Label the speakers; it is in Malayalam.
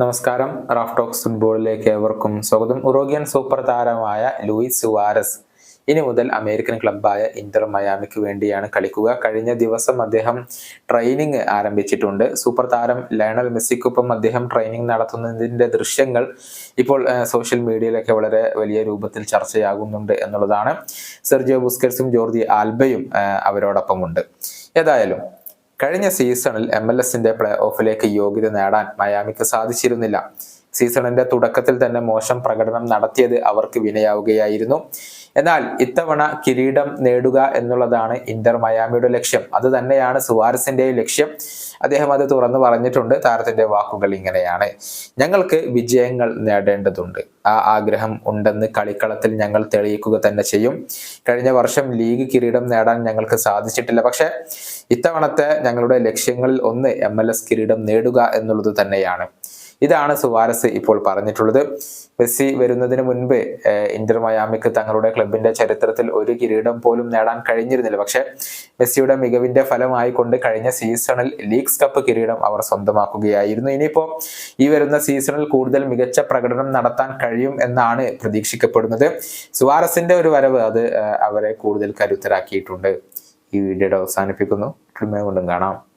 Speaker 1: നമസ്കാരം. റാഫ് ടോക്സ് ഫുട്ബോളിലേക്ക് ഏവർക്കും സ്വാഗതം. ഉറോഗ്യൻ സൂപ്പർ താരമായ ലൂയിസ് സുവാരസ് ഇനി മുതൽ അമേരിക്കൻ ക്ലബ്ബായ ഇന്റർ മയാമിക്ക് വേണ്ടിയാണ് കളിക്കുക. കഴിഞ്ഞ ദിവസം അദ്ദേഹം ട്രെയിനിങ് ആരംഭിച്ചിട്ടുണ്ട്. സൂപ്പർ താരം ലയണൽ മെസ്സിക്കൊപ്പം അദ്ദേഹം ട്രെയിനിങ് നടത്തുന്നതിന്റെ ദൃശ്യങ്ങൾ ഇപ്പോൾ സോഷ്യൽ മീഡിയയിലൊക്കെ വളരെ വലിയ രൂപത്തിൽ ചർച്ചയാകുന്നുണ്ട് എന്നുള്ളതാണ്. സെർജിയോ ബുസ്കറ്റ്സും ജോർജി ആൽബയും അവരോടൊപ്പമുണ്ട്. ഏതായാലും കഴിഞ്ഞ സീസണിൽ എം എൽ എസിന്റെ പ്ലേ ഓഫിലേക്ക് യോഗ്യത നേടാൻ മയാമിക്ക് സാധിച്ചിരുന്നില്ല. സീസണിന്റെ തുടക്കത്തിൽ തന്നെ മോശം പ്രകടനം നടത്തിയത് അവർക്ക് വിനയാവുകയായിരുന്നു. എന്നാൽ ഇത്തവണ കിരീടം നേടുക എന്നുള്ളതാണ് ഇന്റർ മയാമിയുടെ ലക്ഷ്യം. അത് തന്നെയാണ് സുവാരസിന്റെയും ലക്ഷ്യം. അദ്ദേഹം അത് തുറന്നു പറഞ്ഞിട്ടുണ്ട്. താരത്തിന്റെ വാക്കുകൾ ഇങ്ങനെയാണ്. ഞങ്ങൾക്ക് വിജയങ്ങൾ നേടേണ്ടതുണ്ട്. ആ ആഗ്രഹം ഉണ്ടെന്ന് കളിക്കളത്തിൽ ഞങ്ങൾ തെളിയിക്കുക തന്നെ ചെയ്യും. കഴിഞ്ഞ വർഷം ലീഗ് കിരീടം നേടാൻ ഞങ്ങൾക്ക് സാധിച്ചിട്ടില്ല. പക്ഷെ ഇത്തവണത്തെ ഞങ്ങളുടെ ലക്ഷ്യങ്ങളിൽ ഒന്ന് എം കിരീടം നേടുക എന്നുള്ളത് തന്നെയാണ്. ഇതാണ് സുവാരസ് ഇപ്പോൾ പറഞ്ഞിട്ടുള്ളത്. മെസ്സി വരുന്നതിന് മുൻപ് ഇന്റർ മയാമിക്ക് തങ്ങളുടെ ക്ലബിന്റെ ചരിത്രത്തിൽ ഒരു കിരീടം പോലും നേടാൻ കഴിഞ്ഞിരുന്നില്ല. പക്ഷേ മെസ്സിയുടെ മികവിന്റെ ഫലമായി കൊണ്ട് കഴിഞ്ഞ സീസണിൽ ലീഗ്സ് കപ്പ് കിരീടം അവർ സ്വന്തമാക്കുകയായിരുന്നു. ഇനിയിപ്പോ ഈ വരുന്ന സീസണിൽ കൂടുതൽ മികച്ച പ്രകടനം നടത്താൻ കഴിയും എന്നാണ് പ്രതീക്ഷിക്കപ്പെടുന്നത്. സുവാരസിന്റെ ഒരു വരവ് അത് അവരെ കൂടുതൽ കരുത്തരാക്കിയിട്ടുണ്ട്. ഈ വീഡിയോയുടെ അവസാനിപ്പിക്കുന്നു. കൊണ്ടും കാണാം.